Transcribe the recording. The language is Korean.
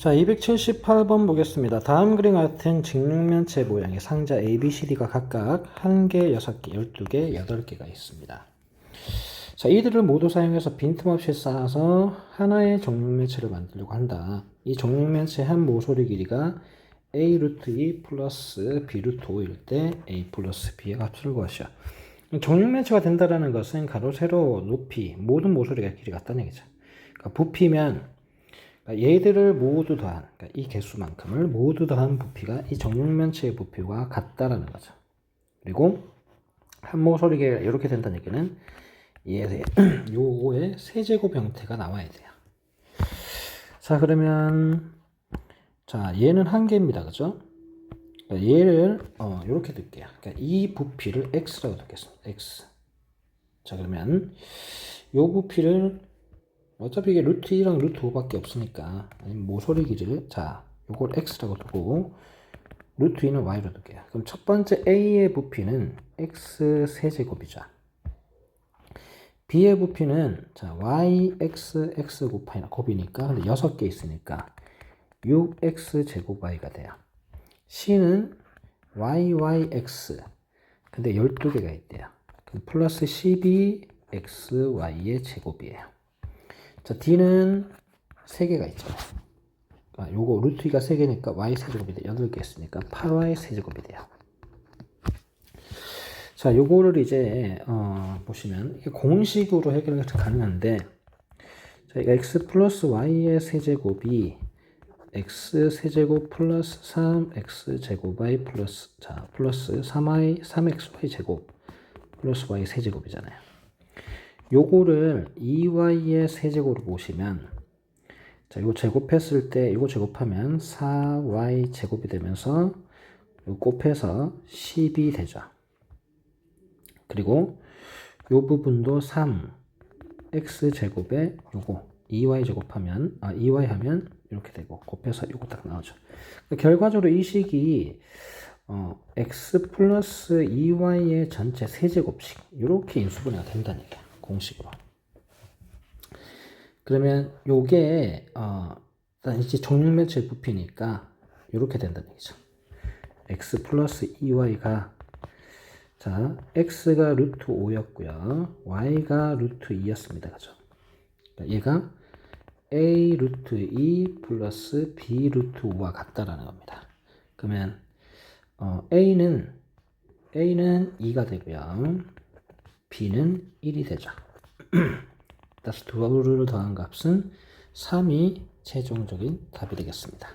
자, 278번 보겠습니다. 다음 그림 같은 직육면체 모양의 상자 A, B, C, D가 각각 1개, 6개, 12개, 8개가 있습니다. 자, 이들을 모두 사용해서 빈틈없이 쌓아서 하나의 정육면체를 만들려고 한다. 이 정육면체 한 모서리 길이가 A 루트 2 플러스 B 루트 5일 때 A 플러스 B의 값을 구하시오. 정육면체가 된다는 것은 가로, 세로, 높이, 모든 모서리가 길이 같다는 얘기죠. 그러니까 부피면 얘들을 모두 더한 그러니까 이 개수만큼을 모두 더한 부피가 이 정육면체의 부피와 같다라는 거죠. 그리고 한 모서리가 이렇게 된다는 얘기는 얘의 요거의 세제곱 형태가 나와야 돼요. 자 그러면 자 얘는 한 개입니다, 그죠? 그러니까 얘를 어, 이렇게 둘게요. 그러니까 이 부피를 x라고 두겠습니다. x. 자 그러면 요 부피를 어차피 이게 루트 2랑 루트 5밖에 없으니까 모서리 길이를 자 요걸 x라고 두고 루트 2는 y로 둘게요. 그럼 첫 번째 a의 부피는 x 세제곱이죠. b의 부피는 자 y x x 곱하기 곱이니까 근데 6개 있으니까 6x 제곱 y가 돼요. c는 y y x 근데 12개가 있대요. 플러스 12x y의 제곱이에요. 자, D는 3개가 있잖아요. 아, 요거 루트 2가 3개니까 y 세제곱이 돼. 8개 있으니까 8y 세제곱이 돼요. 자, 요거를 이제 어, 보시면 공식으로 해결이 가능한데 자, x 플러스 y의 세제곱이 x 세제곱 플러스 3x 제곱 y 플러스 자 플러스 3y 3xy 제곱 플러스 y 세제곱이잖아요. 요거를 2y의 세제곱으로 보시면 자, 이거 제곱했을 때 이거 제곱하면 4y 제곱이 되면서 요 곱해서 10이 되죠. 그리고 요 부분도 3 x 제곱에 요거 2y 제곱하면 아 2y 하면 이렇게 되고 곱해서 요거 딱 나오죠. 그러니까 결과적으로 이 식이 어, x 플러스 2y의 전체 세제곱식 이렇게 인수분해가 얘기야. 공식으로. 그러면 요게 어, 일단 이제 정육면체 부피니까 이렇게 된다는 얘기죠. x 플러스 2y가 자 x가 루트 5였고요. y가 루트 2였습니다. 그죠? 그러니까 얘가 a 루트 2 플러스 b 루트 5와 같다라는 겁니다. 그러면 어, a는 a는 2가 되고요. B는 1이 되죠. 따라서 두 가구를 더한 값은 3이 최종적인 답이 되겠습니다.